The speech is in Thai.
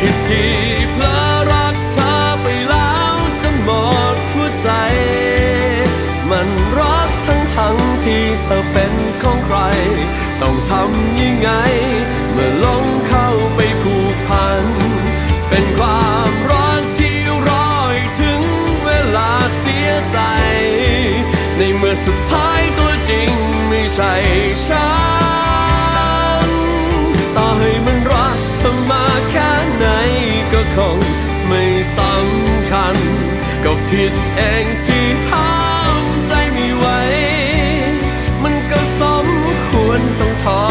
ผิดที่เพลอรักเธอไปแล้วจนหมดหัวใจ มันรักทั้งทั้งที่เธอเป็นของใคร ต้องทำยังไง เมื่อหลงเข้าไปผูกพัน เป็นความรักที่รอให้ถึงเวลาเสียใจ ในเมื่อสุดท้ายตัวจริงไม่ใช่ คงไม่สำคัญ ก็ผิดเองที่ห้ามใจไม่ไหว มันก็สมควรต้องทอ